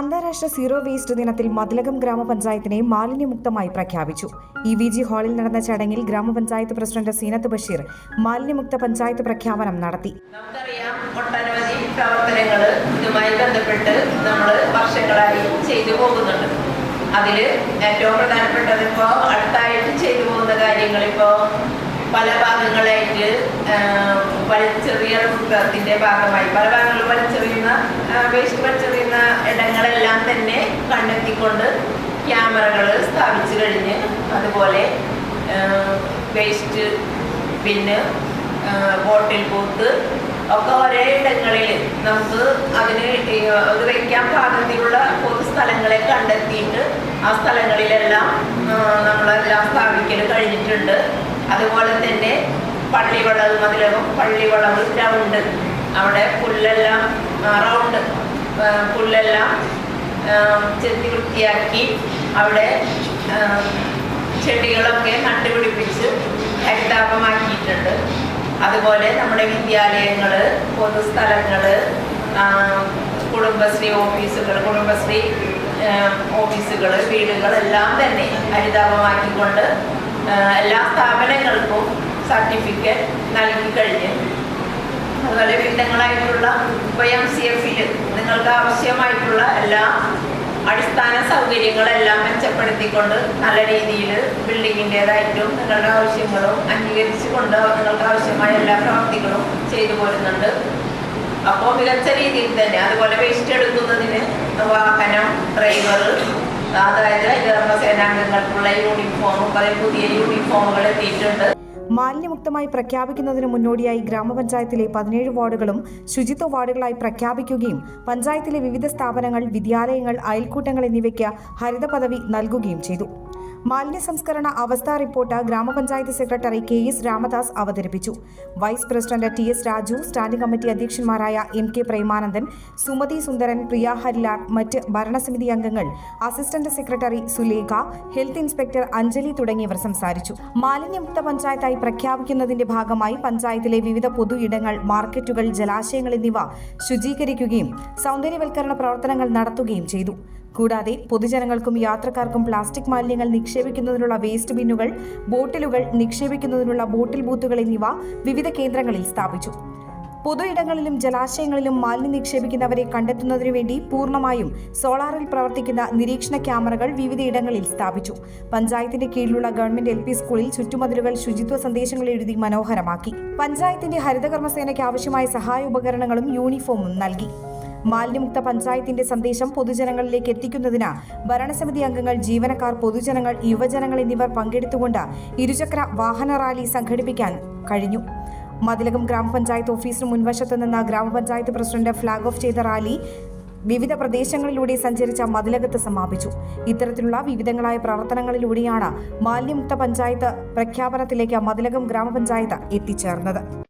അന്താരാഷ്ട്ര zero waste ദിനത്തിൽ മതിലകം ഗ്രാമപഞ്ചായത്തിനെ മാലിന്യമുക്തമായി പ്രഖ്യാപിച്ചു. ഇ വി ജി ഹാളിൽ നടന്ന ചടങ്ങിൽ ഗ്രാമപഞ്ചായത്ത് പ്രസിഡന്റ് സീനത്ത് ബഷീർ മാലിന്യമുക്ത പഞ്ചായത്ത് പ്രഖ്യാപനം നടത്തി. നമുക്കറിയാം ഒട്ടനവധി പ്രവർത്തനങ്ങൾ ഇതുമായി ബന്ധപ്പെട്ട് നമ്മൾ വർഷങ്ങളായി ചെയ്തു പോകുന്നുണ്ട്. അതിൽ ഏറ്റവും പ്രധാനപ്പെട്ടത് ഇപ്പോൾ അടുത്തായിട്ട് ചെയ്തു പോകുന്ന കാര്യങ്ങൾ ഇപ്പോൾ പല ഭാഗങ്ങളായിട്ട് വലിച്ചെറിയ ഭാഗമായി പല ഭാഗങ്ങൾ വലിച്ചെറിയുന്ന വേസ്റ്റ് വലിച്ചെറിയുന്ന ഇടങ്ങളെല്ലാം തന്നെ കണ്ടെത്തിക്കൊണ്ട് ക്യാമറകൾ സ്ഥാപിച്ചു കഴിഞ്ഞ് അതുപോലെ വേസ്റ്റ് പിന്നെ ബോട്ടിൽ പോത്ത് ഒക്കെ ഒരേ ഇടങ്ങളിൽ നമുക്ക് അതിന് അത് വയ്ക്കാൻ പാകത്തിലുള്ള പൊതു സ്ഥലങ്ങളെ കണ്ടെത്തിയിട്ട് ആ സ്ഥലങ്ങളിലെല്ലാം നമ്മളെല്ലാം സ്ഥാപിക്കൽ കഴിഞ്ഞിട്ടുണ്ട്. അതുപോലെ തന്നെ പള്ളിവളവ് മതിലകം പള്ളിവളവ് ഗ്രൗണ്ട് അവിടെ പുല്ലെല്ലാം റൗണ്ട് പുല്ലെല്ലാം ചെത്തി വൃത്തിയാക്കി അവിടെ ചെടികളൊക്കെ നട്ടുപിടിപ്പിച്ച് ഹരിതാപമാക്കിയിട്ടുണ്ട്. അതുപോലെ നമ്മുടെ വിദ്യാലയങ്ങൾ പൊതുസ്ഥലങ്ങൾ കുടുംബശ്രീ ഓഫീസുകൾ കുടുംബശ്രീ ഓഫീസുകൾ വീടുകളെല്ലാം തന്നെ ഹരിതാപമാക്കിക്കൊണ്ട് എല്ലാ സ്ഥാപനങ്ങൾക്കും സർട്ടിഫിക്കറ്റ് നൽകി കഴിഞ്ഞ് അതുപോലെ ഉപയം സി എഫിൽ നിങ്ങൾക്ക് ആവശ്യമായിട്ടുള്ള എല്ലാ അടിസ്ഥാന സൗകര്യങ്ങളെല്ലാം മെച്ചപ്പെടുത്തിക്കൊണ്ട് നല്ല രീതിയിൽ ബിൽഡിങ്ങിന്റെതായിട്ടും നിങ്ങളുടെ ആവശ്യങ്ങളും അംഗീകരിച്ചുകൊണ്ട് നിങ്ങൾക്ക് ആവശ്യമായ എല്ലാ പ്രവർത്തികളും ചെയ്തു പോരുന്നുണ്ട്. അപ്പോൾ മികച്ച രീതിയിൽ തന്നെ അതുപോലെ വേസ്റ്റ് എടുക്കുന്നതിന് വാഹനം ഡ്രൈവർ അതായത് ഹരിതകർമ്മ സേനാംഗങ്ങൾക്കുള്ള യൂണിഫോം പല പുതിയ യൂണിഫോമുകൾ എത്തിയിട്ടുണ്ട്. മാലിന്യമുക്തമായി പ്രഖ്യാപിക്കുന്നതിന് മുന്നോടിയായി ഗ്രാമപഞ്ചായത്തിലെ പതിനേഴ് വാർഡുകളും ശുചിത്വ വാർഡുകളായി പ്രഖ്യാപിക്കുകയും പഞ്ചായത്തിലെ വിവിധ സ്ഥാപനങ്ങൾ വിദ്യാലയങ്ങൾ അയൽക്കൂട്ടങ്ങൾ എന്നിവയ്ക്ക് ഹരിത പദവി നൽകുകയും ചെയ്തു. മാലിന്യ സംസ്കരണ അവസ്ഥാ റിപ്പോർട്ട് ഗ്രാമപഞ്ചായത്ത് സെക്രട്ടറി കെ എസ് രാമദാസ് അവതരിപ്പിച്ചു. Vice president T S Raju standing committee അധ്യക്ഷന്മാരായ M K Premanandan Sumathi Sundaran Priya Harilal മറ്റ് ഭരണസമിതി അംഗങ്ങൾ assistant secretary Sulekha health inspector Anjali തുടങ്ങിയവർ സംസാരിച്ചു. മാലിന്യമുക്ത പഞ്ചായത്തായി പ്രഖ്യാപിക്കുന്നതിന്റെ ഭാഗമായി പഞ്ചായത്തിലെ വിവിധ പൊതു ഇടങ്ങൾ മാർക്കറ്റുകൾ ജലാശയങ്ങൾ എന്നിവ ശുചീകരിക്കുകയും സൗന്ദര്യവൽക്കരണ പ്രവർത്തനങ്ങൾ നടത്തുകയും ചെയ്തു. കൂടാതെ പൊതുജനങ്ങൾക്കും യാത്രക്കാർക്കും പ്ലാസ്റ്റിക് മാലിന്യങ്ങൾ നിക്ഷേപിക്കുന്നതിനുള്ള വേസ്റ്റ് ബിന്നുകൾ ബോട്ടിലുകൾ നിക്ഷേപിക്കുന്നതിനുള്ള ബോട്ടിൽ ബൂത്തുകൾ എന്നിവ വിവിധ കേന്ദ്രങ്ങളിൽ സ്ഥാപിച്ചു. പൊതു ഇടങ്ങളിലും ജലാശയങ്ങളിലും മാലിന്യം നിക്ഷേപിക്കുന്നവരെ കണ്ടെത്തുന്നതിനു വേണ്ടി പൂർണമായും സോളാറിൽ പ്രവർത്തിക്കുന്ന നിരീക്ഷണ ക്യാമറകൾ വിവിധ ഇടങ്ങളിൽ സ്ഥാപിച്ചു. പഞ്ചായത്തിന്റെ കീഴിലുള്ള ഗവൺമെന്റ് എൽ സ്കൂളിൽ ചുറ്റുമതിലുകൾ ശുചിത്വ സന്ദേശങ്ങൾ എഴുതി മനോഹരമാക്കി. പഞ്ചായത്തിന്റെ ഹരിതകർമ്മസേനയ്ക്ക് ആവശ്യമായ സഹായ ഉപകരണങ്ങളും യൂണിഫോമും നൽകി. മാലിന്യമുക്ത പഞ്ചായത്തിന്റെ സന്ദേശം പൊതുജനങ്ങളിലേക്ക് എത്തിക്കുന്നതിന് ഭരണസമിതി അംഗങ്ങൾ ജീവനക്കാർ പൊതുജനങ്ങൾ യുവജനങ്ങൾ എന്നിവർ പങ്കെടുത്തുകൊണ്ട് ഇരുചക്ര വാഹന റാലി സംഘടിപ്പിക്കാൻ കഴിഞ്ഞു. മതിലകം ഗ്രാമപഞ്ചായത്ത് ഓഫീസിന് മുൻവശത്ത് നിന്ന് ഗ്രാമപഞ്ചായത്ത് പ്രസിഡന്റ് ഫ്ളാഗ് ഓഫ് ചെയ്ത റാലി വിവിധ പ്രദേശങ്ങളിലൂടെ സഞ്ചരിച്ച മതിലകത്ത് സമാപിച്ചു. ഇത്തരത്തിലുള്ള വിവിധങ്ങളായ പ്രവർത്തനങ്ങളിലൂടെയാണ് മാലിന്യമുക്ത പഞ്ചായത്ത് പ്രഖ്യാപനത്തിലേക്ക് മതിലകം ഗ്രാമപഞ്ചായത്ത് എത്തിച്ചേർന്നത്.